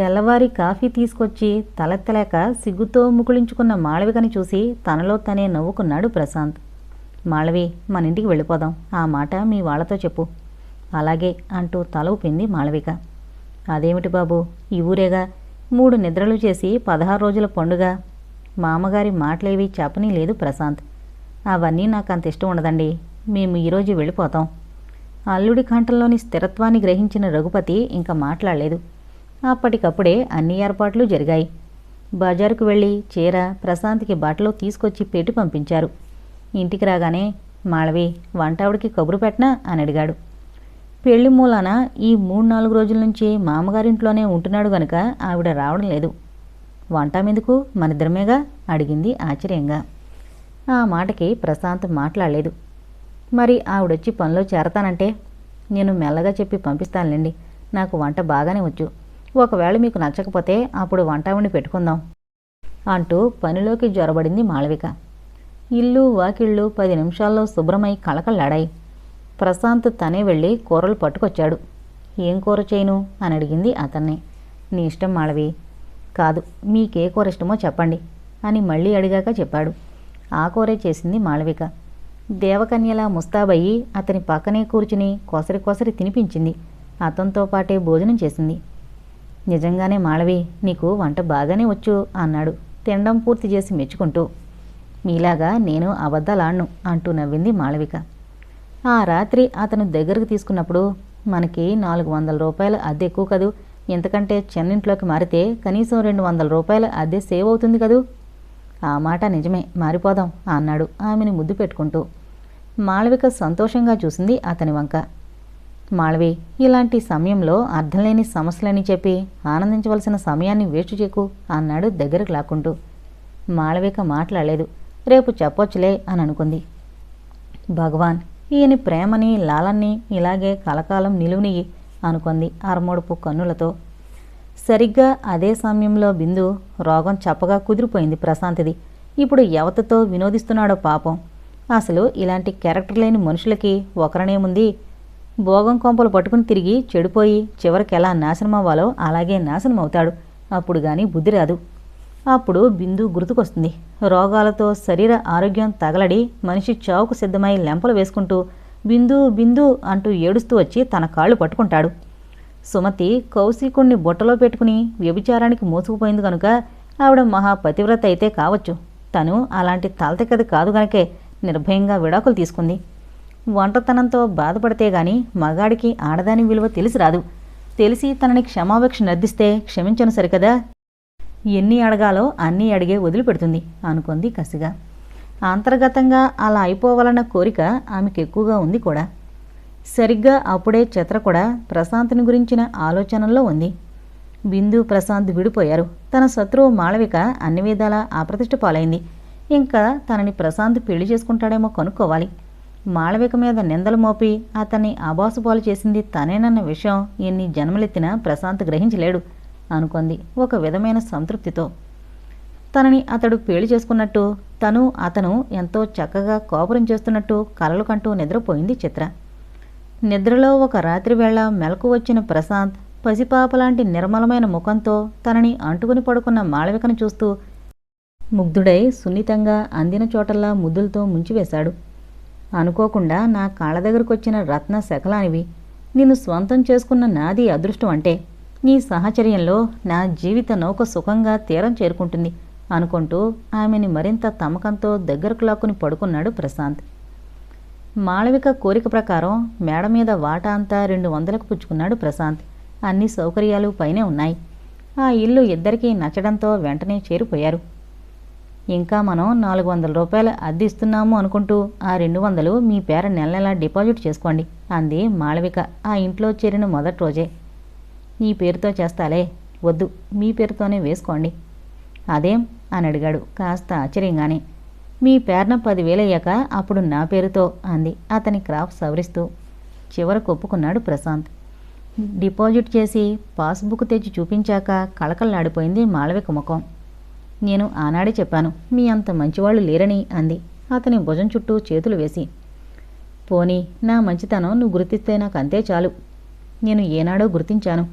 తెల్లవారి కాఫీ తీసుకొచ్చి తలెత్తలేక సిగ్గుతో ముకుళించుకున్న మాళవికని చూసి తనలో తనే నవ్వుకున్నాడు ప్రశాంత్. మాళవి మన ఇంటికి వెళ్ళిపోదాం. ఆ మాట మీ వాళ్ళతో చెప్పు. అలాగే అంటూ తల ఊపింది మాళవిక. అదేమిటి బాబు? ఈ ఊరేగా? మూడు నిద్రలు చేసి పదహారు రోజుల పండుగ. మామగారి మాటలేవి చెప్పని లేదు ప్రశాంత్. అవన్నీ నాకు అంత ఇష్టం ఉండదండి. మేము ఈరోజు వెళ్ళిపోతాం. అల్లుడి కంఠంలోని స్థిరత్వాన్ని గ్రహించిన రఘుపతి ఇంకా మాట్లాడలేదు. అప్పటికప్పుడే అన్ని ఏర్పాట్లు జరిగాయి. బజారుకు వెళ్ళి చీర ప్రశాంత్కి బట్టలు తీసుకొచ్చి పెట్టి పంపించారు. ఇంటికి రాగానే మాళవి వంటావిడికి కబురు పెట్టనా? అని అడిగాడు. పెళ్ళి మూలాన ఈ మూడు నాలుగు రోజుల నుంచి మామగారింట్లోనే ఉంటున్నాడు గనుక ఆవిడ రావడం లేదు. వంట మీదకు మనిద్దరమేగా? అడిగింది ఆశ్చర్యంగా. ఆ మాటకి ప్రశాంత్ మాట్లాడలేదు. మరి ఆవిడొచ్చి పనిలో చేరతానంటే? నేను మెల్లగా చెప్పి పంపిస్తానులేండి. నాకు వంట బాగానే వచ్చు. ఒకవేళ మీకు నచ్చకపోతే అప్పుడు వంటావిని పెట్టుకుందాం అంటూ పనిలోకి జ్వరబడింది మాళవిక. ఇల్లు వాకిళ్ళు పది నిమిషాల్లో శుభ్రమై కళకళలాడాయి. ప్రశాంత్ తనే వెళ్ళి కూరలు పట్టుకొచ్చాడు. ఏం కూర చేయను? అని అడిగింది అతన్ని. నీ ఇష్టం మాళవి. కాదు మీకే కూర ఇష్టమో చెప్పండి అని మళ్ళీ అడిగాక చెప్పాడు. ఆ కూరే చేసింది మాళవిక. దేవకన్యలా ముస్తాబయ్యి అతని పక్కనే కూర్చుని కొసరి కొసరి తినిపించింది. అతనితో పాటే భోజనం చేసింది. నిజంగానే మాళవి నీకు వంట బాగానే వచ్చు అన్నాడు. తినడం పూర్తి చేసి మెచ్చుకుంటూ. మీలాగా నేను అబద్ధాలాడ్ను అంటూ నవ్వింది మాళవిక. ఆ రాత్రి అతను దగ్గరకు తీసుకున్నప్పుడు మనకి నాలుగు వందల రూపాయల అద్దె ఎక్కువ కదూ. ఎందుకంటే చెన్నింట్లోకి మారితే కనీసం రెండు వందల రూపాయల అద్దె సేవ్ అవుతుంది కదూ. ఆ మాట నిజమే మారిపోదాం అన్నాడు ఆమెను ముద్దు పెట్టుకుంటూ. మాళవిక సంతోషంగా చూసింది అతని వంక. మాళవి ఇలాంటి సమయంలో అర్థం లేని సమస్యలని చెప్పి ఆనందించవలసిన సమయాన్ని వేస్ట్ చేకు అన్నాడు దగ్గరకు లాక్కుంటూ. మాళవిక మాట్లాడలేదు. రేపు చెప్పొచ్చులే అని అనుకుంది. భగవాన్ ఈయన ప్రేమని లాలన్ని ఇలాగే కలకాలం నిలువునియి అనుకుంది అరమోడుపు కన్నులతో. సరిగ్గా అదే సమయంలో బిందు రోగం చప్పగా కుదిరిపోయింది ప్రశాంతిది. ఇప్పుడు ఎవతతో వినోదిస్తున్నాడో పాపం. అసలు ఇలాంటి క్యారెక్టర్ లేని మనుషులకి ఒకరనేముంది? భోగం కొంపలు పట్టుకుని తిరిగి చెడిపోయి చివరికి ఎలా నాశనం అవ్వాలో అలాగే నాశనం అవుతాడు అప్పుడు కానీ బుద్ధి రాదు. అప్పుడు బిందు గుర్తుకొస్తుంది. రోగాలతో శరీర ఆరోగ్యం తగలడి మనిషి చావుకు సిద్ధమై లెంపలు వేసుకుంటూ బిందు బిందు అంటూ ఏడుస్తూ వచ్చి తన కాళ్ళు పట్టుకుంటాడు. సుమతి కౌశికుణ్ణి బుట్టలో పెట్టుకుని వ్యభిచారానికి మోసుకుపోయింది కనుక ఆవిడ మహా పతివ్రత అయితే కావచ్చు. తను అలాంటి తలతెక్కది కాదు గనకే నిర్భయంగా విడాకులు తీసుకుంది. ఒంటతనంతో బాధపడితే గాని మగాడికి ఆడదాని విలువ తెలిసి రాదు. తెలిసి తనని క్షమాభిక్ష నర్దిస్తే క్షమించను సరికదా? ఎన్ని అడగాలో అన్నీ అడిగే వదిలిపెడుతుంది అనుకుంది కసిగా. అంతర్గతంగా అలా అయిపోవాలన్న కోరిక ఆమెకు ఎక్కువగా ఉంది కూడా. సరిగ్గా అప్పుడే చిత్ర కూడా ప్రశాంత్ని గురించిన ఆలోచనల్లో ఉంది. బిందు ప్రశాంత్ విడిపోయారు. తన శత్రువు మాళవిక అన్ని విధాలా అప్రతిష్ట పాలైంది. ఇంకా తనని ప్రశాంత్ పెళ్ళి చేసుకుంటాడేమో కనుక్కోవాలి. మాళవిక మీద నిందలు మోపి అతన్ని అబాసుపాలు చేసింది తనేనన్న విషయం ఎన్ని జన్మలెత్తినా ప్రశాంత్ గ్రహించలేడు అనుకుంది ఒక విధమైన సంతృప్తితో. తనని అతడు పెళ్ళి చేసుకున్నట్టు తను అతను ఎంతో చక్కగా కోపురం చేస్తున్నట్టు కలలు కంటూ నిద్రపోయింది చిత్ర. నిద్రలో ఒక రాత్రి వేళ మెలకు వచ్చిన ప్రశాంత్ పసిపాపలాంటి నిర్మలమైన ముఖంతో తనని అంటుకుని పడుకున్న మాళవికను చూస్తూ ముగ్ధుడై సున్నితంగా అందిన చోటల్లా ముద్దులతో ముంచివేశాడు. అనుకోకుండా నా కాళ్ళ దగ్గరకొచ్చిన రత్న శకలానివి నిన్ను స్వంతం చేసుకున్న నాది అదృష్టం అంటే నీ సహచర్యంలో నా జీవిత నౌక సుఖంగా తీరం చేరుకుంటుంది అనుకుంటూ ఆమెని మరింత తమకంతో దగ్గరకు లాక్కుని పడుకున్నాడు ప్రశాంత్. మాళవిక కోరిక ప్రకారం మేడ మీద వాటా అంతా రెండు వందలకు పుచ్చుకున్నాడు ప్రశాంత్. అన్ని సౌకర్యాలు పైనే ఉన్నాయి. ఆ ఇల్లు ఇద్దరికీ నచ్చడంతో వెంటనే చేరిపోయారు. ఇంకా మనం నాలుగు వందల రూపాయలు అద్దె ఇస్తున్నాము అనుకుంటూ ఆ రెండు వందలు మీ పేర నెల నెలా డిపాజిట్ చేసుకోండి అంది మాళవిక ఆ ఇంట్లో చేరిన మొదటి రోజే. నీ పేరుతో చేస్తాలే వద్దు మీ పేరుతోనే వేసుకోండి అదేం అని అడిగాడు కాస్త ఆశ్చర్యంగానే. మీ పేరున పదివేలయ్యాక అప్పుడు నా పేరుతో అంది అతని క్రాఫ్ సవరిస్తూ. చివరకు ఒప్పుకున్నాడు ప్రశాంత్. డిపాజిట్ చేసి పాస్బుక్ తెచ్చి చూపించాక కళకళలాడిపోయింది మాళవిక ముఖం. నేను ఆనాడే చెప్పాను మీ అంత మంచివాళ్ళు లేరని అంది. అతని భుజం చుట్టూ చేతులు వేసి పోనీ నా మంచితనం నువ్వు గుర్తిస్తే నాకు అంతే చాలు. నేను ఏనాడో గుర్తించాను.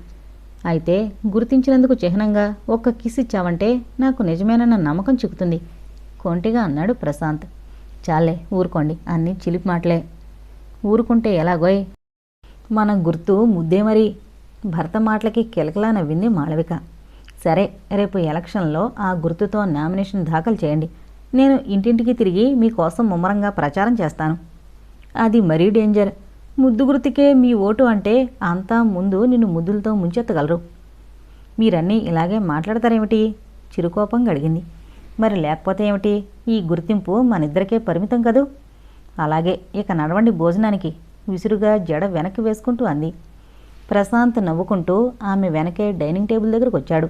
అయితే గుర్తించినందుకు చిహ్నంగా ఒక్క కిస్ ఇచ్చావంటే నాకు నిజమేనన్న నమ్మకం చిక్కుతుంది. కొంటిగా అన్నాడు ప్రశాంత్. చాలే ఊరుకోండి అన్నీ చిలిపి మాటలే. ఊరుకుంటే ఎలాగోయ్? మన గుర్తు ముద్దే మరి. భర్త మాటలకి కిలకలా నవ్వింది మాళవిక. సరే రేపు ఎలక్షన్లో ఆ గుర్తుతో నామినేషన్ దాఖలు చేయండి. నేను ఇంటింటికి తిరిగి మీకోసం ముమ్మరంగా ప్రచారం చేస్తాను. అది మరీ డేంజర్. ముద్దు గుర్తుకే మీ ఓటు అంటే అంతా ముందు నిన్ను ముద్దులతో ముంచెత్తగలరు. మీరన్నీ ఇలాగే మాట్లాడతారేమిటి? చిరుకోపం గడిగింది. మరి లేకపోతే ఏమిటి? ఈ గుర్తింపు మనిద్దరికే పరిమితం కదూ? అలాగే ఇక నడవండి భోజనానికి. విసురుగా జడ వెనక్కి వేసుకుంటూ అంది. ప్రశాంత్ నవ్వుకుంటూ ఆమె వెనకే డైనింగ్ టేబుల్ దగ్గరకు వచ్చాడు.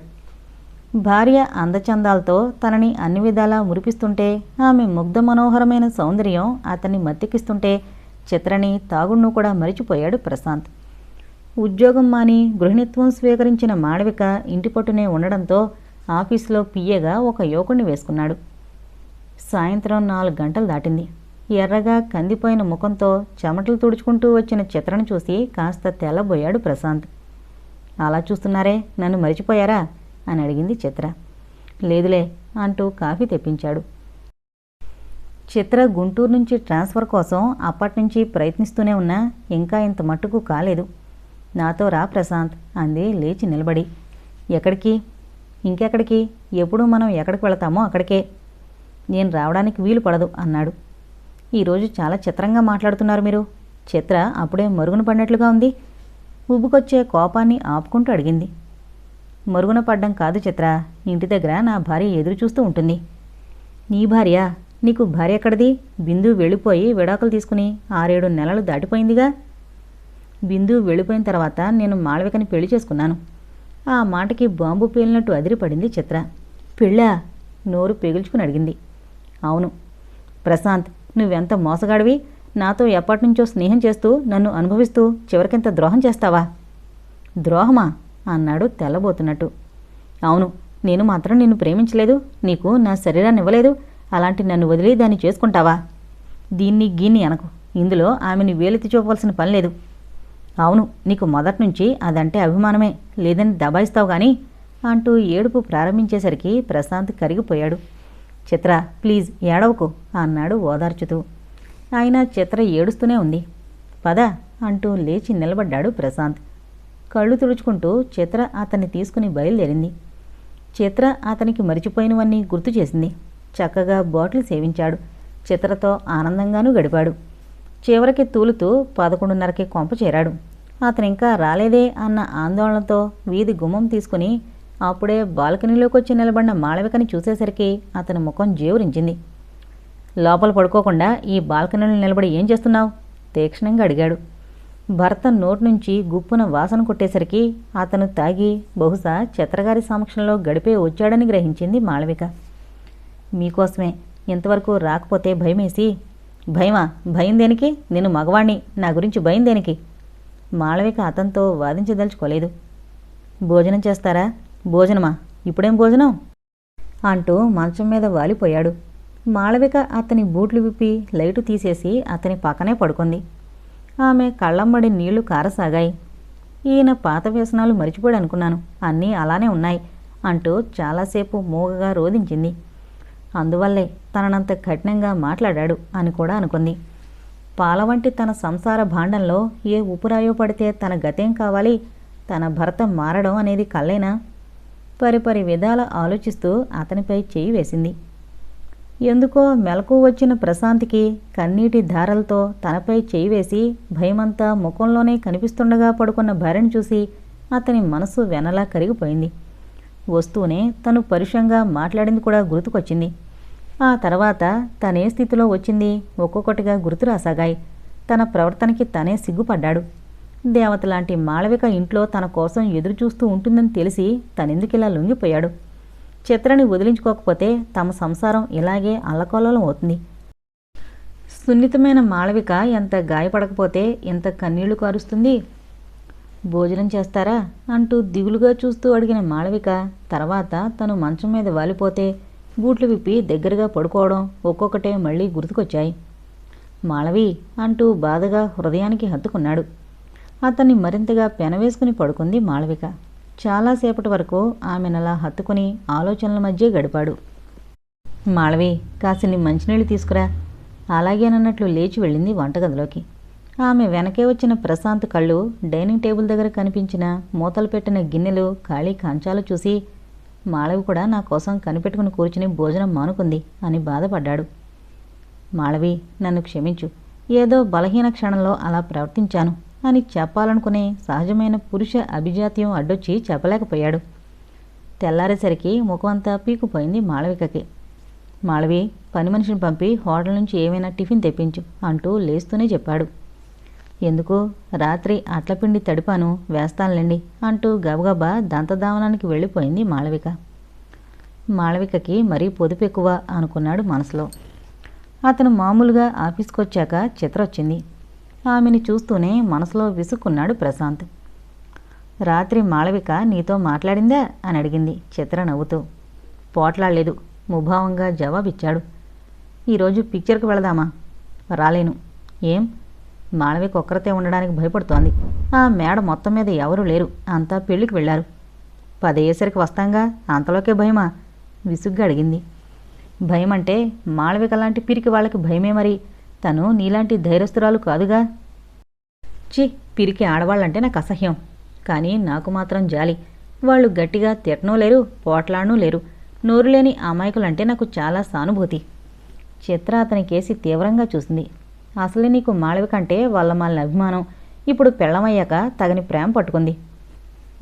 భార్య అందచందాలతో తనని అన్ని విధాలా మురిపిస్తుంటే ఆమె ముగ్ధ మనోహరమైన సౌందర్యం అతన్ని మత్తికిస్తుంటే చిత్రని తాగుడును కూడా మరిచిపోయాడు ప్రశాంత్. ఉద్యోగం మాని గృహిణిత్వం స్వీకరించిన మాళవిక ఇంటి పట్టునే ఉండడంతో ఆఫీసులో పియ్యగా ఒక యువకుణ్ణి వేసుకున్నాడు. సాయంత్రం నాలుగు గంటలు దాటింది. ఎర్రగా కందిపోయిన ముఖంతో చెమటలు తుడుచుకుంటూ వచ్చిన చిత్రను చూసి కాస్త తెల్లబోయాడు ప్రశాంత్. అలా చూస్తున్నారే? నన్ను మరిచిపోయారా? అని అడిగింది చిత్ర. లేదులే అంటూ కాఫీ తెప్పించాడు. చిత్ర గుంటూరు నుంచి ట్రాన్స్ఫర్ కోసం అప్పటినుంచి ప్రయత్నిస్తూనే ఉన్నా ఇంకా ఇంత మట్టుకు కాలేదు. నాతో రా ప్రశాంత్ అంది లేచి నిలబడి. ఎక్కడికి? ఇంకెక్కడికి? ఎప్పుడు మనం ఎక్కడికి వెళతామో అక్కడికే. నేను రావడానికి వీలు పడదు అన్నాడు. ఈరోజు చాలా చిత్రంగా మాట్లాడుతున్నారు మీరు. చిత్ర అప్పుడే మరుగున పడినట్లుగా ఉంది. ఉబ్బుకొచ్చే కోపాన్ని ఆపుకుంటూ అడిగింది. మరుగున పడ్డం కాదు చిత్ర. ఇంటి దగ్గర నా భార్య ఎదురు చూస్తూ ఉంటుంది. నీ భార్య? నీకు భార్య ఎక్కడిది? బిందు వెళ్ళిపోయి విడాకులు తీసుకుని ఆరేడు నెలలు దాటిపోయిందిగా. బిందు వెళ్ళిపోయిన తర్వాత నేను మాళవికని పెళ్ళి చేసుకున్నాను. ఆ మాటకి బాంబు పేలినట్టు అదిరిపడింది చిత్ర. పెళ్ళా? నోరు పెగుల్చుకుని అడిగింది. అవును. ప్రశాంత్ నువ్వెంత మోసగాడివి? నాతో ఎప్పటినుంచో స్నేహం చేస్తూ నన్ను అనుభవిస్తూ చివరికింత ద్రోహం చేస్తావా? ద్రోహమా? అన్నాడు తెల్లబోతున్నట్టు. అవును నేను మాత్రం నిన్ను ప్రేమించలేదు నీకు నా శరీరాన్ని ఇవ్వలేదు అలాంటి నన్ను వదిలి దాన్ని చేసుకుంటావా? దీన్ని గీన్ని అనకు. ఇందులో ఆమెని వేలెత్తి చూపవలసిన పని లేదు. అవును నీకు మొదటి నుంచి అదంటే అభిమానమే లేదని దబాయిస్తావు కానీ అంటూ ఏడుపు ప్రారంభించేసరికి ప్రశాంత్ కరిగిపోయాడు. చిత్ర ప్లీజ్ ఏడవకు అన్నాడు ఓదార్చుతూ. ఆయన చిత్ర ఏడుస్తూనే ఉంది. పద అంటూ లేచి నిలబడ్డాడు ప్రశాంత్. కళ్ళు తుడుచుకుంటూ చిత్ర అతన్ని తీసుకుని బయలుదేరింది. చిత్ర అతనికి మరిచిపోయినవన్నీ గుర్తు చేసింది. చక్కగా బాటిల్ సేవించాడు. చిత్రతో ఆనందంగానూ గడిపాడు. చివరికి తూలుతూ పదకొండున్నరకి కొంప చేరాడు. అతను ఇంకా రాలేదే అన్న ఆందోళనతో వీధి గుమ్మం తీసుకుని అప్పుడే బాల్కనీలోకి వచ్చి నిలబడిన మాళవికని చూసేసరికి అతని ముఖం జేవురించింది. లోపల పడుకోకుండా ఈ బాల్కనీలో నిలబడి ఏం చేస్తున్నావు? తీక్షణంగా అడిగాడు. భర్త నోటి నుంచి గుప్పున వాసన కొట్టేసరికి అతను తాగి బహుశా చిత్రగారి సమక్షంలో గడిపే వచ్చాడని గ్రహించింది మాళవిక. మీకోసమే ఇంతవరకు రాకపోతే భయమేసి భయమా? భయం దేనికి? నేను మగవాణ్ణి. నా గురించి భయం దేనికి? మాళవిక అతనితో వాదించదలుచుకోలేదు. భోజనం చేస్తారా? భోజనమా? ఇప్పుడేం భోజనం? అంటూ మంచం మీద వాలిపోయాడు. మాళవిక అతని బూట్లు విప్పి లైటు తీసేసి అతని పక్కనే పడుకుంది. ఆమె కళ్ళమ్మడి నీళ్ళు కారసాగాయి. ఈయన పాత వ్యసనాలు మరిచిపోయాడు అనుకున్నాను. అన్నీ అలానే ఉన్నాయి అంటూ చాలాసేపు మూగగా రోధించింది. అందువల్లే తననంత కఠినంగా మాట్లాడాడు అని కూడా అనుకుంది. పాల వంటి తన సంసార భాండంలో ఏ ఉపురాయో పడితే తన గతేం కావాలి? తన భర్త మారడం అనేది కల్లేనా పరిపరి విధాల ఆలోచిస్తూ అతనిపై చేయి వేసింది. ఎందుకో మెలకు వచ్చిన ప్రశాంత్కి కన్నీటి ధారలతో తనపై చేయి వేసి భయమంతా ముఖంలోనే కనిపిస్తుండగా పడుకున్న భార్యను చూసి అతని మనసు వెనలా కరిగిపోయింది. వస్తూనే తను పరుషంగా మాట్లాడింది కూడా గుర్తుకొచ్చింది. ఆ తర్వాత తనే స్థితిలో వచ్చింది ఒక్కొక్కటిగా గుర్తు రాసాగాయి. తన ప్రవర్తనకి తనే సిగ్గుపడ్డాడు. దేవతలాంటి మాళవిక ఇంట్లో తన కోసం ఎదురుచూస్తూ ఉంటుందని తెలిసి తనెందుకిలా లొంగిపోయాడు? చిత్రని వదిలించుకోకపోతే తమ సంసారం ఇలాగే అల్లకొల్లం అవుతుంది. సున్నితమైన మాళవిక ఎంత గాయపడకపోతే ఎంత కన్నీళ్ళు కారుస్తుంది? భోజనం చేస్తారా? అంటూ దిగులుగా చూస్తూ అడిగిన మాళవిక తర్వాత తను మంచం మీద వాలిపోతే బూట్లు విప్పి దగ్గరగా పడుకోవడం ఒక్కొక్కటే మళ్ళీ గుర్తుకొచ్చాయి. మాళవి అంటూ బాధగా హృదయానికి హత్తుకున్నాడు. అతన్ని మరింతగా పెనవేసుకుని పడుకుంది మాళవిక. చాలాసేపటి వరకు ఆమెనలా హత్తుకుని ఆలోచనల మధ్య గడిపాడు. మాళవి కాసిని మంచినీళ్ళు తీసుకురా. అలాగేనన్నట్లు లేచి వెళ్ళింది వంటగదిలోకి. ఆమె వెనకే వచ్చిన ప్రశాంత్ కళ్ళు డైనింగ్ టేబుల్ దగ్గర కనిపించిన మూతలు పెట్టిన గిన్నెలు ఖాళీ కంచాలు చూసి మాళవి కూడా నా కోసం కనిపెట్టుకుని కూర్చుని భోజనం మానుకుంది అని బాధపడ్డాడు. మాళవి నన్ను క్షమించు. ఏదో బలహీన క్షణంలో అలా ప్రవర్తించాను. అని చెప్పాలనుకునే సహజమైన పురుష అభిజాత్యం అడ్డొచ్చి చెప్పలేకపోయాడు. తెల్లారేసరికి ముఖమంతా పీకుపోయింది మాళవికకి. మాళవి పని మనిషిని పంపి హోటల్ నుంచి ఏమైనా టిఫిన్ తెప్పించు అంటూ లేస్తూనే చెప్పాడు. ఎందుకు? రాత్రి అట్లపిండి తడిపాను వేస్తానులేండి అంటూ గబగబా దంతదావనానికి వెళ్ళిపోయింది మాళవిక. మాళవికకి మరీ పొదుపు ఎక్కువ అనుకున్నాడు మనసులో. అతను మామూలుగా ఆఫీస్కి వచ్చాక చిత్ర వచ్చింది ఆమెని చూస్తూనే మనసులో విసుక్కున్నాడు ప్రశాంత్. రాత్రి మాళవిక నీతో మాట్లాడిందా? అని అడిగింది చిత్ర నవ్వుతూ. పోట్లాడలేదు ముభావంగా జవాబిచ్చాడు. ఈరోజు పిక్చర్కి వెళదామా? రాలేను. ఏం? మాళవిక ఒక్కరితే ఉండడానికి భయపడుతోంది. ఆ మేడ మొత్తం మీద ఎవరూ లేరు అంతా పెళ్ళికి వెళ్ళారు. పదయ్యేసరికి వస్తాంగా? అంతలోకే భయమా? విసుగ్గా అడిగింది. భయం అంటే మాళవిక లాంటి పిరికి వాళ్ళకి భయమే మరి. తను నీలాంటి ధైర్యస్తురాలు కాదుగా. చి పిరికి ఆడవాళ్ళంటే నాకు అసహ్యం. కానీ నాకు మాత్రం జాలి. వాళ్ళు గట్టిగా తిట్టనూ లేరు పోట్లాడనూ లేరు. నోరు లేని అమాయకులంటే నాకు చాలా సానుభూతి. చిత్ర అతని కేసి తీవ్రంగా చూసింది. అసలే నీకు మాళవిక కంటే వాళ్ళ మాలిన అభిమానం. ఇప్పుడు పెళ్ళమయ్యాక తగని ప్రేమ పట్టుకుంది.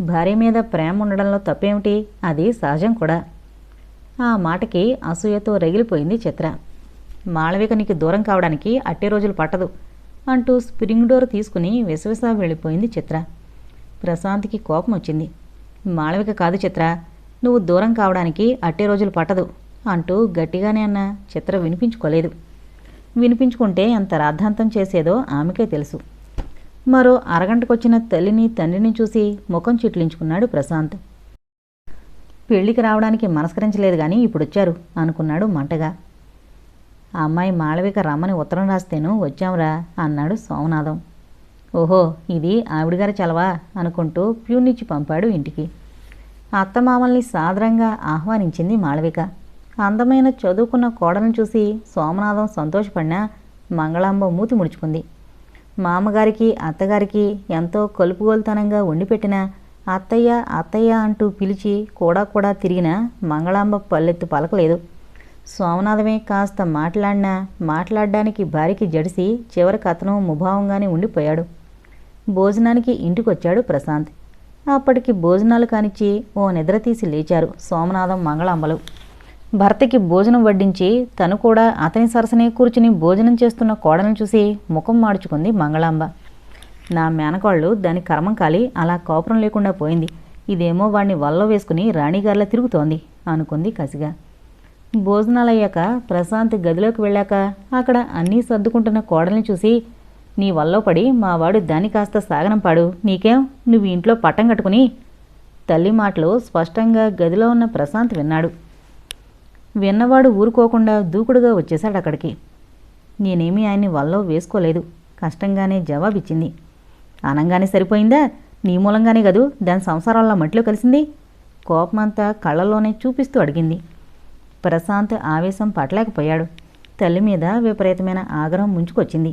భార్య మీద ప్రేమ ఉండడంలో తప్పేమిటి? అది సహజం కూడా. ఆ మాటకి అసూయతో రగిలిపోయింది చిత్ర. మాళవిక నీకు దూరం కావడానికి అట్టే రోజులు పట్టదు అంటూ స్ప్రింగ్ డోర్ తీసుకుని విసవిస వెళ్ళిపోయింది చిత్ర. ప్రశాంత్కి కోపం వచ్చింది. మాళవిక కాదు చిత్ర నువ్వు దూరం కావడానికి అట్టే రోజులు పట్టదు అంటూ గట్టిగానే అన్న చిత్ర వినిపించుకోలేదు. వినిపించుకుంటే ఎంత రాద్ధాంతం చేసేదో ఆమెకే తెలుసు. మరో అరగంటకొచ్చిన తల్లిని తండ్రిని చూసి ముఖం చిట్లించుకున్నాడు ప్రశాంత్. పెళ్ళికి రావడానికి మనస్కరించలేదు కానీ ఇప్పుడొచ్చారు అనుకున్నాడు మంటగా. ఆ అమ్మాయి మాళవిక రమ్మని ఉత్తరం రాస్తేను వచ్చాంరా అన్నాడు సోమనాథం. ఓహో ఇది ఆవిడగారి చలవా అనుకుంటూ ప్యూనిచ్చి పంపాడు ఇంటికి. అత్తమామల్ని సాదరంగా ఆహ్వానించింది మాళవిక. అందమైన చదువుకున్న కోడలను చూసి సోమనాథం సంతోషపడినా మంగళాంబ మూతి ముడుచుకుంది. మామగారికి అత్తగారికి ఎంతో కలుపుగోలుతనంగా వండిపెట్టిన అత్తయ్య అత్తయ్య అంటూ పిలిచి కూడా కూడా తిరిగిన మంగళాంబ పల్లెత్తు పలకలేదు. సోమనాథమే కాస్త మాట్లాడినా మాట్లాడడానికి భార్యకి జడిసి చివరికి అతను ముభావంగానే ఉండిపోయాడు. భోజనానికి ఇంటికొచ్చాడు ప్రశాంత్. అప్పటికి భోజనాలు కానిచ్చి ఓ నిద్ర తీసి లేచారు సోమనాథం మంగళాంబలు. భర్తకి భోజనం వడ్డించి తను కూడా అతని సరసనే కూర్చుని భోజనం చేస్తున్న కోడలను చూసి ముఖం మాడుచుకుంది మంగళాంబ. నా మేనకోళ్ళు దాని కర్మం కాలి అలా కోపరం లేకుండా పోయింది. ఇదేమో వాడిని వల్ల వేసుకుని రాణిగారిలా తిరుగుతోంది అనుకుంది కసిగా. భోజనాలయ్యాక ప్రశాంత్ గదిలోకి వెళ్ళాక అక్కడ అన్నీ సర్దుకుంటున్న కోడల్ని చూసి నీ వల్ల పడి మావాడు దాని దాన్ని కాస్త సాగనంపాడు నీకేం? నువ్వు ఇంట్లో పట్టం కట్టుకుని తల్లి మాటలు స్పష్టంగా గదిలో ఉన్న ప్రశాంత్ విన్నాడు. విన్నవాడు ఊరుకోకుండా దూకుడుగా వచ్చేశాడు అక్కడికి. నేనేమీ ఆయన్ని వల్లో వేసుకోలేదు. కష్టంగానే జవాబిచ్చింది. అనంగానే సరిపోయిందా? నీ మూలంగానే కదూ? దాని సంసారాల్లో మట్టిలో కలిసింది? కోపమంతా కళ్ళలోనే చూపిస్తూ అడిగింది. ప్రశాంత్ ఆవేశం పట్టలేకపోయాడు. తల్లి మీద విపరీతమైన ఆగ్రహం ముంచుకొచ్చింది.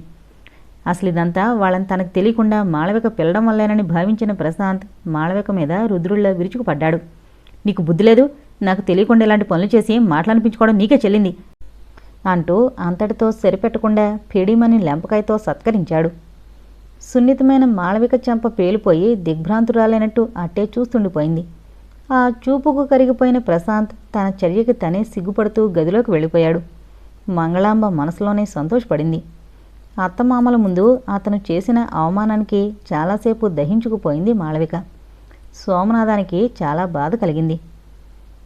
అసలు ఇదంతా వాళ్ళని తనకు తెలియకుండా మాళవిక పిల్లడం వల్లేనని భావించిన ప్రశాంత్ మాళవిక మీద రుద్రుల్లో విరుచుకుపడ్డాడు. నీకు బుద్ధి లేదు? నాకు తెలియకుండా ఇలాంటి పనులు చేసి మాటలనిపించుకోవడం నీకే చెల్లింది. అంటూ అంతటితో సరిపెట్టకుండా పిడిమని లెంపకాయతో సత్కరించాడు. సున్నితమైన మాళవిక చెంప పేలిపోయి దిగ్భ్రాంతురాలైనట్టు అట్టే చూస్తుండిపోయింది. ఆ చూపుకు కరిగిపోయిన ప్రశాంత్ తన చర్యకి తనే సిగ్గుపడుతూ గదిలోకి వెళ్ళిపోయాడు. మంగళాంబ మనసులోనే సంతోషపడింది. అత్తమామల ముందు అతను చేసిన అవమానానికి చాలాసేపు దహించుకుపోయింది మాళవిక. సోమనాథానికి చాలా బాధ కలిగింది.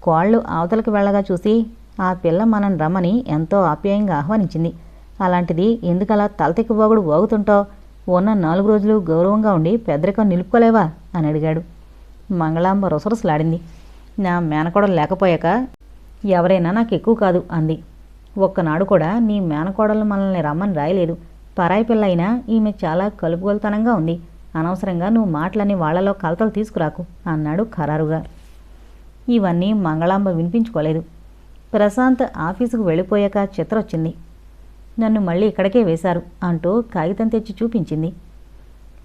కోళ్ళు అవతలకి వెళ్ళగా చూసి ఆ పిల్ల మనం రమ్మని ఎంతో ఆప్యాయంగా ఆహ్వానించింది. అలాంటిది ఎందుకలా తలతెక్కిపోగుడు వాగుతుంటో ఉన్న నాలుగు రోజులు గౌరవంగా ఉండి పెద్దరికం నిలుపుకోలేవా? అని అడిగాడు. మంగళాంబ రుసరుసలాడింది నా మేనకోడలు లేకపోయాక ఎవరైనా నాకు ఎక్కువ కాదు అంది. ఒక్కనాడు కూడా నీ మేనకోడలు మనల్ని రమ్మని రాయలేదు. పరాయి పిల్ల అయినా ఈమె చాలా కలుపుగోలుతనంగా ఉంది. అనవసరంగా నువ్వు మాటలని వాళ్ళలో కలతలు తీసుకురాకు అన్నాడు ఖరారుగా. ఇవన్నీ మంగళాంబ వినిపించుకోలేదు. ప్రశాంత్ ఆఫీసుకు వెళ్ళిపోయాక చిత్ర వచ్చింది. నన్ను మళ్ళీ ఇక్కడికే వేశారు అంటూ కాగితం తెచ్చి చూపించింది.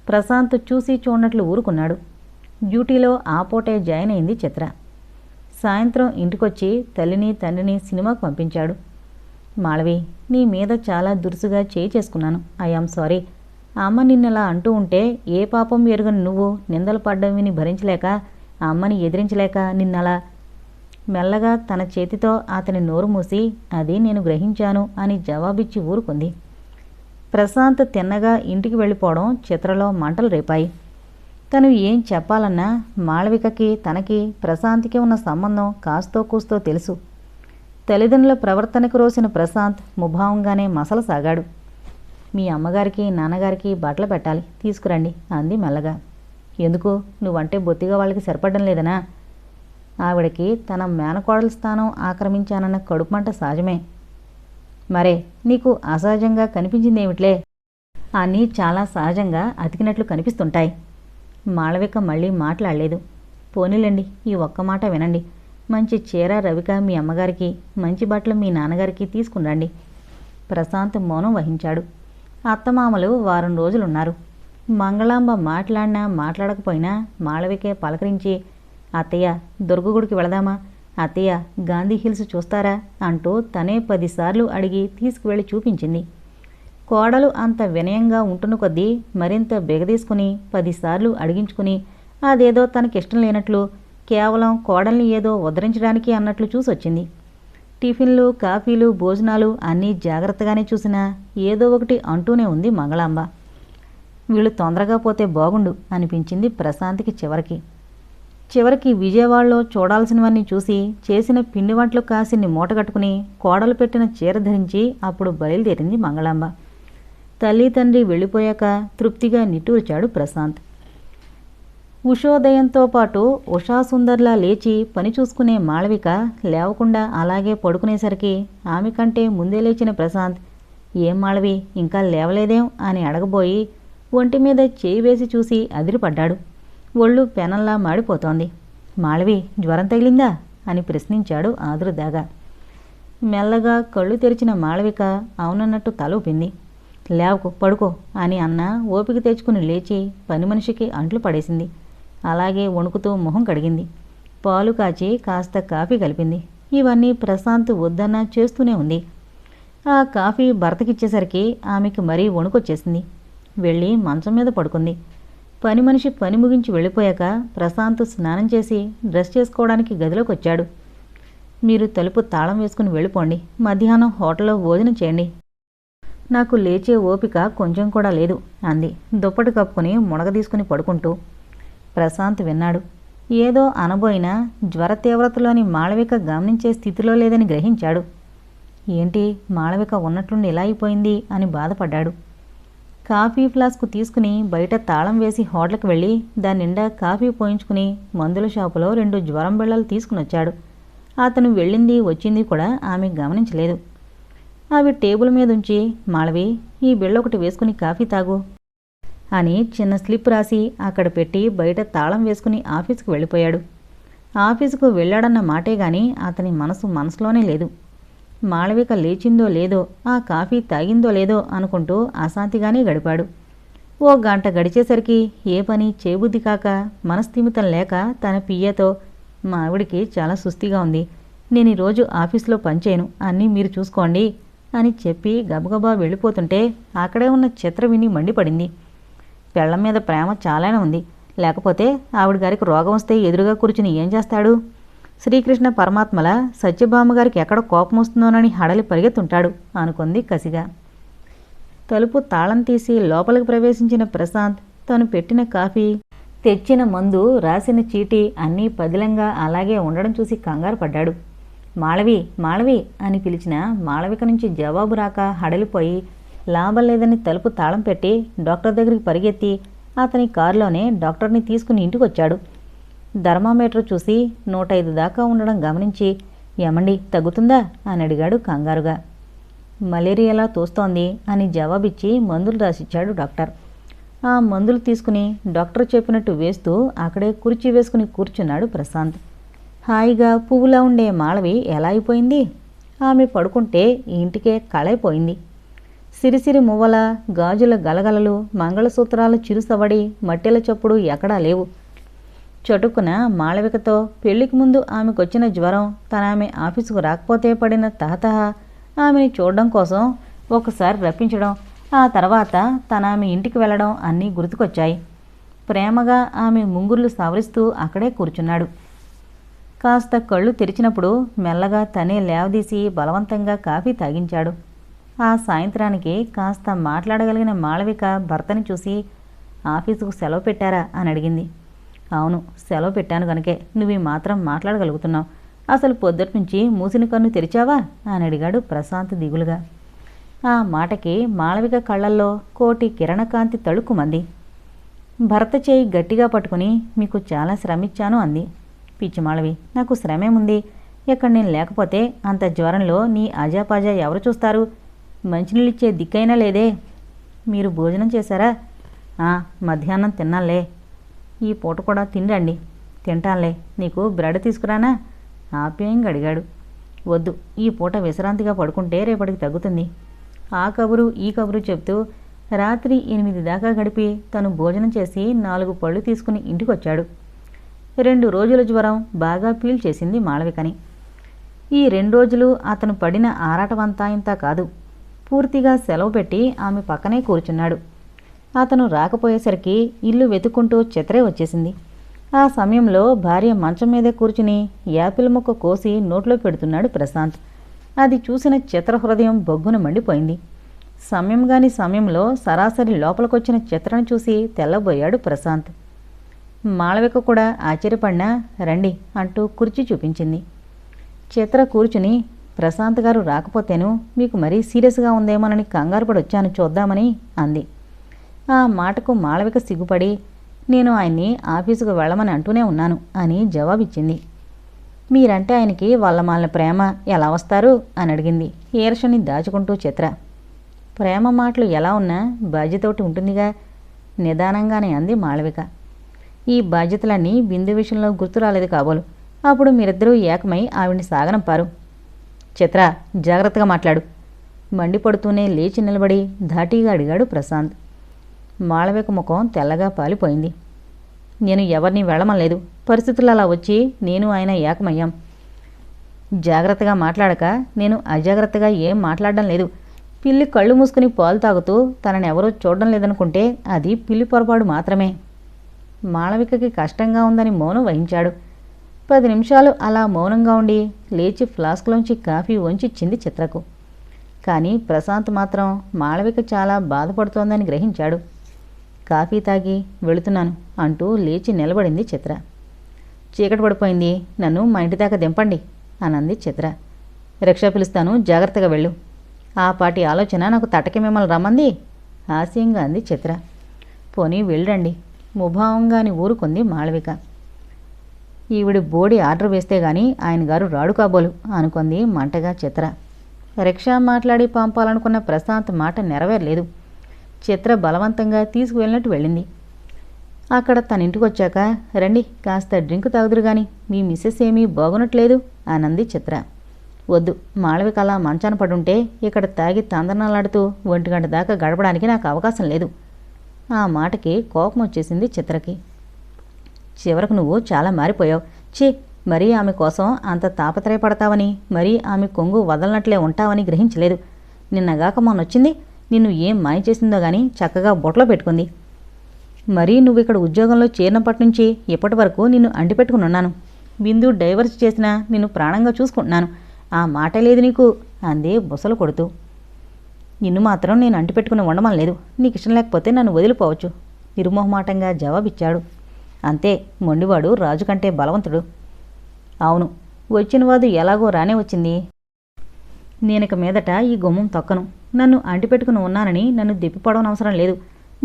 ప్రశాంత్ చూసి చూడనట్లు ఊరుకున్నాడు. డ్యూటీలో ఆ పూటే జాయిన్ అయింది చిత్ర. సాయంత్రం ఇంటికొచ్చి తల్లిని తండ్రిని సినిమాకు పంపించాడు. మాళవి నీ మీద చాలా దురుసుగా చేయి చేసుకున్నాను. I am sorry. అమ్మ నిన్నలా అంటూ ఉంటే ఏ పాపం ఎరుగని నువ్వు నిందలు పడ్డం విని భరించలేక ఆ అమ్మని ఎదిరించలేక నిన్నలా మెల్లగా తన చేతితో అతని నోరు మూసి అది నేను గ్రహించాను అని జవాబిచ్చి ఊరుకుంది. ప్రశాంత్ తిన్నగా ఇంటికి వెళ్ళిపోవడం చిత్రలో మంటలు రేపాయి. తను ఏం చెప్పాలన్నా మాళవికకి తనకి ప్రశాంత్కి ఉన్న సంబంధం కాస్తో కూస్తో తెలుసు. తల్లిదండ్రుల ప్రవర్తనకు రోసిన ప్రశాంత్ ముభావంగానే మసలసాగాడు మీ అమ్మగారికి నాన్నగారికి బట్టలు పెట్టాలి. తీసుకురండి అంది మెల్లగా. ఎందుకు? నువ్వంటే బొత్తిగా వాళ్ళకి సరిపడడం లేదనా? ఆవిడకి తన మేనకోడల స్థానం ఆక్రమించానన్న కడుపుమంట సహజమే. మరే నీకు అసహజంగా కనిపించిందేమిట్లే? అన్నీ చాలా సహజంగా అతికినట్లు కనిపిస్తుంటాయి. మాళవిక మళ్ళీ మాట్లాడలేదు. పోనీలండి ఈ ఒక్క మాట వినండి. మంచి చీర రవిక మీ అమ్మగారికి మంచి బట్టలు మీ నాన్నగారికి తీసుకురండి ప్రశాంత్ మౌనం వహించాడు. అత్తమామలు వారం రోజులున్నారు. మంగళాంబ మాట్లాడినా మాట్లాడకపోయినా మాళవికే పలకరించి అత్తయ్య దుర్గగుడికి వెళదామా? అత్తయ్య గాంధీ హిల్స్ చూస్తారా? అంటూ తనే పదిసార్లు అడిగి తీసుకువెళ్ళి చూపించింది. కోడలు అంత వినయంగా ఉంటున్న కొద్దీ మరింత బెగదీసుకుని పదిసార్లు అడిగించుకుని అదేదో తనకిష్టం లేనట్లు కేవలం కోడల్ని ఏదో ఉద్ధరించడానికి అన్నట్లు చూసొచ్చింది. టిఫిన్లు కాఫీలు భోజనాలు అన్నీ జాగ్రత్తగానే చూసినా ఏదో ఒకటి అంటూనే ఉంది మంగళాంబ. వీళ్ళు తొందరగా పోతే బాగుండు అనిపించింది ప్రశాంత్కి చివరికి. చివరికి విజయవాడలో చూడాల్సినవన్నీ చూసి చేసిన పిండి వంటలు కాసిన్ని మూటగట్టుకుని కోడలు పెట్టిన చీర ధరించి అప్పుడు బయలుదేరింది మంగళాంబ. తల్లి తండ్రి వెళ్ళిపోయాక తృప్తిగా నిట్టూర్చాడు ప్రశాంత్. ఉషోదయంతో పాటు ఉషాసుందర్లా లేచి పని చూసుకునే మాళవిక లేవకుండా అలాగే పడుకునేసరికి ఆమె కంటే ముందే లేచిన ప్రశాంత్ ఏం మాళవి ఇంకా లేవలేదేం? అని అడగబోయి ఒంటి మీద చేయి వేసి చూసి అదిరిపడ్డాడు. ఒళ్ళు పెనంలా మాడిపోతోంది. మాళవి జ్వరం తగిలిందా? అని ప్రశ్నించాడు ఆదురుదాగా. మెల్లగా కళ్ళు తెరిచిన మాళవిక అవునన్నట్టు తలూపింది. లేవకు పడుకో అని అన్న ఓపిక తెచ్చుకుని లేచి పని మనిషికి అంట్లు పడేసింది. అలాగే వణుకుతూ మొహం కడిగింది. పాలు కాచి కాస్త కాఫీ కలిపింది. ఇవన్నీ ప్రశాంత్ వద్దన్న చేస్తూనే ఉంది. ఆ కాఫీ భర్తకిచ్చేసరికి ఆమెకి మరీ వణుకొచ్చేసింది. వెళ్ళి మంచం మీద పడుకుంది. పని మనిషి పని ముగించి వెళ్ళిపోయాక ప్రశాంత్ స్నానం చేసి డ్రెస్ చేసుకోవడానికి గదిలోకి వచ్చాడు మీరు తలుపు తాళం వేసుకుని వెళ్ళిపోండి. మధ్యాహ్నం హోటల్లో భోజనం చేయండి. నాకు లేచే ఓపిక కొంచెం కూడా లేదు అంది. దుప్పటి కప్పుకొని మునగ తీసుకుని పడుకుంటూ. ప్రశాంత్ విన్నాడు. ఏదో అనబోయినా జ్వర తీవ్రతలోని మాళవిక గమనించే స్థితిలో లేదని గ్రహించాడు. ఏంటి? మాళవిక ఉన్నట్లుండి ఎలా అయిపోయింది అని బాధపడ్డాడు. కాఫీ ఫ్లాస్క్ తీసుకుని బయట తాళం వేసి హోటల్కి వెళ్ళి దాని నిండా కాఫీ పోయించుకుని మందుల షాపులో రెండు జ్వరం బిళ్ళలు తీసుకుని వచ్చాడు అతను వెళ్ళింది వచ్చింది కూడా ఆమె గమనించలేదు. అవి టేబుల్ మీద ఉంచి మాళవి ఈ బిళ్ళ ఒకటి వేసుకుని కాఫీ తాగు అని చిన్న స్లిప్ రాసి అక్కడ పెట్టి బయట తాళం వేసుకుని ఆఫీసుకు వెళ్ళిపోయాడు. ఆఫీసుకు వెళ్ళాడన్న మాటే గాని అతని మనసు మనసులోనే లేదు. మాళవిక లేచిందో లేదో ఆ కాఫీ తాగిందో లేదో అనుకుంటూ అశాంతిగానే గడిపాడు. ఓ గంట గడిచేసరికి ఏ పని చేబుద్ది కాక మనస్థిమితం లేక తన పియ్యతో మా ఆవిడికి చాలా సుస్థిగా ఉంది. నేను ఈరోజు ఆఫీస్లో పనిచేయను. అన్నీ మీరు చూసుకోండి. అని చెప్పి గబగబా వెళ్ళిపోతుంటే అక్కడే ఉన్న చిత్ర విని మండిపడింది. పెళ్ళం మీద ప్రేమ చాలానే ఉంది. లేకపోతే ఆవిడ గారికి రోగం వస్తే ఎదురుగా కూర్చుని ఏం చేస్తాడు? శ్రీకృష్ణ పరమాత్మల సత్యభామ గారికి ఎక్కడ కోపం వస్తుందోనని హడలి పరిగెత్తుంటాడు అనుకుంది కసిగా. తలుపు తాళం తీసి లోపలికి ప్రవేశించిన ప్రశాంత్ తను పెట్టిన కాఫీ తెచ్చిన మందు రాసిన చీటీ అన్నీ పదిలంగా అలాగే ఉండడం చూసి కంగారు పడ్డాడు. మాళవి మాళవి అని పిలిచిన మాళవిక నుంచి జవాబు రాక హడలిపోయి లాభం లేదని తలుపు తాళం పెట్టి డాక్టర్ దగ్గరికి పరిగెత్తి అతని కారులోనే డాక్టర్ని తీసుకుని ఇంటికి వచ్చాడు థర్మామీటర్ చూసి నూట ఐదు దాకా ఉండడం గమనించి ఏమండి తగ్గుతుందా? అని అడిగాడు కంగారుగా. మలేరియాలా తోస్తోంది అని జవాబిచ్చి మందులు రాసిచ్చాడు డాక్టర్. ఆ మందులు తీసుకుని డాక్టర్ చెప్పినట్టు వేస్తూ అక్కడే కుర్చీ వేసుకుని కూర్చున్నాడు ప్రశాంత్. హాయిగా పువ్వులా ఉండే మాళవి ఎలా అయిపోయింది? ఆమె పడుకుంటే ఇంటికే కళైపోయింది సిరిసిరి మువ్వల గాజుల గలగలలు మంగళసూత్రాలు చిరుసవడి మట్టెల చప్పుడు ఎక్కడా లేవు. చటుకున మాళవికతో పెళ్ళికి ముందు ఆమెకొచ్చిన జ్వరం తన ఆమె ఆఫీసుకు రాకపోతే పడిన తహతహ ఆమెని చూడడం కోసం ఒకసారి రప్పించడం ఆ తర్వాత తన ఆమె ఇంటికి వెళ్ళడం అన్నీ గుర్తుకొచ్చాయి. ప్రేమగా ఆమె ముంగుర్లు సవరిస్తూ అక్కడే కూర్చున్నాడు. కాస్త కళ్ళు తెరిచినప్పుడు మెల్లగా తనే లేవదీసి బలవంతంగా కాఫీ తాగించాడు. ఆ సాయంత్రానికి కాస్త మాట్లాడగలిగిన మాళవిక భర్తని చూసి ఆఫీసుకు సెలవు పెట్టారా? అని అడిగింది. అవును సెలవు పెట్టాను కనుకే నువ్వు మాత్రం మాట్లాడగలుగుతున్నావు. అసలు పొద్దుటి నుంచి మూసిన కన్ను తెరిచావా? అని అడిగాడు ప్రశాంత్ దిగులుగా. ఆ మాటకి మాళవిక కళ్ళల్లో కోటి కిరణకాంతి తళుక్కుమంది భర్త చేయి గట్టిగా పట్టుకుని మీకు చాలా శ్రమిచ్చాను అంది. పిచ్చిమాళవి నాకు శ్రమేముంది? ఇక్కడ నేను లేకపోతే అంత జ్వరంలో నీ అజాపాజా ఎవరు చూస్తారు? మంచినీళ్ళిచ్చే దిక్కైనా లేదే. మీరు భోజనం చేశారా? "ఆ, మధ్యాహ్నం తిన్నాలే ఈ పూట కూడా తిండండి. తింటానులే. నీకు బ్రెడ్ తీసుకురానా? ఆప్యాయంగా అడిగాడు. వద్దు ఈ పూట విశ్రాంతిగా పడుకుంటే రేపటికి తగ్గుతుంది. ఆ కబురు ఈ కబురు చెప్తూ రాత్రి ఎనిమిది దాకా గడిపి తను భోజనం చేసి నాలుగు పళ్ళు తీసుకుని ఇంటికొచ్చాడు. రెండు రోజుల జ్వరం బాగా పీల్చేసింది మాళవికని. ఈ రెండు రోజులు అతను పడిన ఆరాటమంతా ఇంత కాదు. పూర్తిగా సెలవు పెట్టి ఆమె పక్కనే కూర్చున్నాడు. అతను రాకపోయేసరికి ఇల్లు వెతుక్కుంటూ చిత్రే వచ్చేసింది. ఆ సమయంలో భార్య మంచం మీదే కూర్చుని యాపిల్ ముక్క కోసి నోట్లో పెడుతున్నాడు ప్రశాంత్. అది చూసిన చిత్ర హృదయం బొగ్గున మండిపోయింది. సమయం గాని సమయంలో సరాసరి లోపలికొచ్చిన చిత్రను చూసి తెల్లబోయాడు ప్రశాంత్. మాళవిక కూడా ఆశ్చర్యపడినా రండి అంటూ కుర్చీ చూపించింది. చిత్ర కూర్చుని ప్రశాంత్ గారు రాకపోతేను మీకు మరీ సీరియస్గా ఉందేమోనని కంగారు పడి వచ్చాను చూద్దామని అంది. ఆ మాటకు మాళవిక సిగ్గుపడి నేను ఆయన్ని ఆఫీసుకు వెళ్ళమని అంటూనే ఉన్నాను అని జవాబిచ్చింది. మీరంటే ఆయనకి వాళ్ళ మాలిన ప్రేమ ఎలా వస్తారు? అని అడిగింది ఈర్షని దాచుకుంటూ చిత్ర. ప్రేమ మాటలు ఎలా ఉన్నా బాధ్యతోటి ఉంటుందిగా నిదానంగానే అంది మాళవిక. ఈ బాధ్యతలన్నీ బిందు విషయంలో గుర్తు రాలేదు కాబోలు. అప్పుడు మీరిద్దరూ ఏకమై ఆవిడ్ని సాగనంపారు చిత్ర జాగ్రత్తగా మాట్లాడు. మండిపడుతూనే లేచి నిలబడి ధాటీగా అడిగాడు ప్రశాంత్. మాళవిక ముఖం తెల్లగా పాలిపోయింది. నేను ఎవరిని వెళ్ళమలేదు పరిస్థితులు అలా వచ్చి నేను ఆయన ఏకమయ్యాం. జాగ్రత్తగా మాట్లాడక నేను అజాగ్రత్తగా ఏం మాట్లాడడం లేదు. పిల్లి కళ్ళు మూసుకుని పాలు తాగుతూ తనని ఎవరూ చూడడం లేదనుకుంటే అది పిల్లి పొరపాటు మాత్రమే. మాళవికకి కష్టంగా ఉందని మౌనం వహించాడు. పది నిమిషాలు అలా మౌనంగా ఉండి లేచి ఫ్లాస్క్లోంచి కాఫీ వంచిచ్చింది చిత్రకు. కానీ ప్రశాంత్ మాత్రం మాళవిక చాలా బాధపడుతోందని గ్రహించాడు. కాఫీ తాగి వెళుతున్నాను అంటూ లేచి నిలబడింది చిత్ర. చీకటి పడిపోయింది నన్ను మా ఇంటి దాకా దింపండి అనంది చిత్ర. రిక్షా పిలుస్తాను జాగ్రత్తగా వెళ్ళు. ఆ పాటి ఆలోచన నాకు తటకి మిమ్మల్ని రమ్మంది? హాస్యంగా అంది చిత్ర. పోనీ వెళ్ళండి ముభావంగాని ఊరుకుంది మాళవిక. ఈవిడ బోడి ఆర్డర్ వేస్తే గాని ఆయన గారు రాడు కాబోలు అనుకుంది మంటగా చిత్ర. రిక్షా మాట్లాడి పంపాలనుకున్న ప్రశాంత్ మాట నెరవేరలేదు. చిత్ర బలవంతంగా తీసుకువెళ్ళినట్టు వెళ్ళింది. అక్కడ తన ఇంటికి వచ్చాక రండి కాస్త డ్రింక్ తాగుదురు గాని మీ మిస్సెస్ ఏమీ బాగునట్లేదు అనంది చిత్ర. వద్దు మాళవిక అలా మంచాన పడుంటే ఇక్కడ తాగి తందనాలాడుతూ ఒంటి గంట దాకా గడపడానికి నాకు అవకాశం లేదు. ఆ మాటకి కోపం వచ్చేసింది చిత్రకి. చివరకు నువ్వు చాలా మారిపోయావు. ఛీ మరీ ఆమె కోసం అంత తాపత్రయపడతావని మరీ ఆమె కొంగు వదలనట్లే ఉంటావని గ్రహించలేదు. నిన్నగాక మొన్నొచ్చింది నిన్ను ఏం మాయ చేసిందో గాని చక్కగా బొట్లో పెట్టుకుంది. మరీ నువ్వు ఇక్కడ ఉద్యోగంలో చేరినప్పటి నుంచి ఇప్పటి వరకు నిన్ను అంటిపెట్టుకుని ఉన్నాను బిందు డైవర్స్ చేసినా నిన్ను ప్రాణంగా చూసుకుంటున్నాను. ఆ మాట లేదు నీకు అంది బుసలు కొడుతూ. నిన్ను మాత్రం నేను అంటిపెట్టుకుని ఉండమని లేదు. నీకు ఇష్టం లేకపోతే నన్ను వదిలిపోవచ్చు. నిర్మోహమాటంగా జవాబిచ్చాడు. అంతే మొండివాడు రాజు కంటే బలవంతుడు. అవును వచ్చినవాదు ఎలాగో రానే వచ్చింది. నేనిక మీదట ఈ గుమ్మం తొక్కను. నన్ను అంటిపెట్టుకుని ఉన్నానని నన్ను దెప్పిపడవనవసరం లేదు.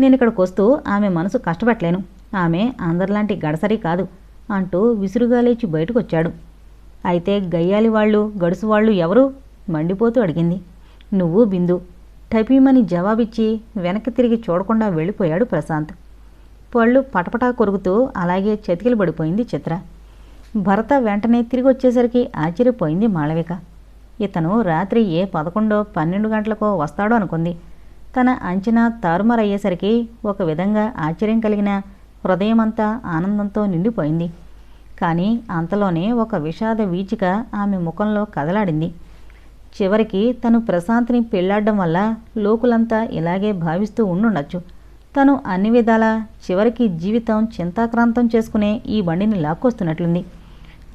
నేను ఇక్కడికి వస్తూ ఆమె మనసు కష్టపెట్టలేను. ఆమె అందరిలాంటి గడసరి కాదు అంటూ విసురుగా లేచి బయటకు వచ్చాడు అయితే గయ్యాలి వాళ్ళు గడుసు వాళ్ళు ఎవరు? మండిపోతూ అడిగింది. నువ్వు బిందు టపీమని జవాబిచ్చి వెనక్కి తిరిగి చూడకుండా వెళ్ళిపోయాడు ప్రశాంత్. పళ్ళు పటపటా కొరుకుతూ అలాగే చతికిలు పడిపోయింది చిత్ర. భరత వెంటనే తిరిగి వచ్చేసరికి ఆశ్చర్యపోయింది మాళవిక. ఇతను రాత్రి ఏ పదకొండో పన్నెండు గంటలకో వస్తాడో అనుకుంది. తన అంచనా తారుమారయ్యేసరికి ఒక విధంగా ఆశ్చర్యం కలిగిన హృదయమంతా ఆనందంతో నిండిపోయింది. కానీ అంతలోనే ఒక విషాద వీచిక ఆమె ముఖంలో కదలాడింది. చివరికి తను ప్రశాంత్ని పెళ్ళాడడం వల్ల లోకులంతా ఇలాగే భావిస్తూ ఉండుండొచ్చు. తను అన్ని విధాలా చివరికి జీవితం చింతాక్రాంతం చేసుకునే ఈ బండిని లాక్కొస్తున్నట్లుంది.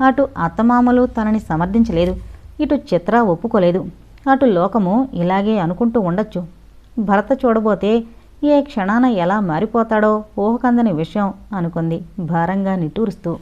అటు అత్తమామలు తనని సమర్థించలేదు. ఇటు చిత్ర ఒప్పుకోలేదు. అటు లోకము ఇలాగే అనుకుంటూ ఉండొచ్చు. భరత చూడబోతే ఏ క్షణాన ఎలా మారిపోతాడో ఊహకందని విషయం అనుకుంది భారంగా నిట్టూరుస్తూ.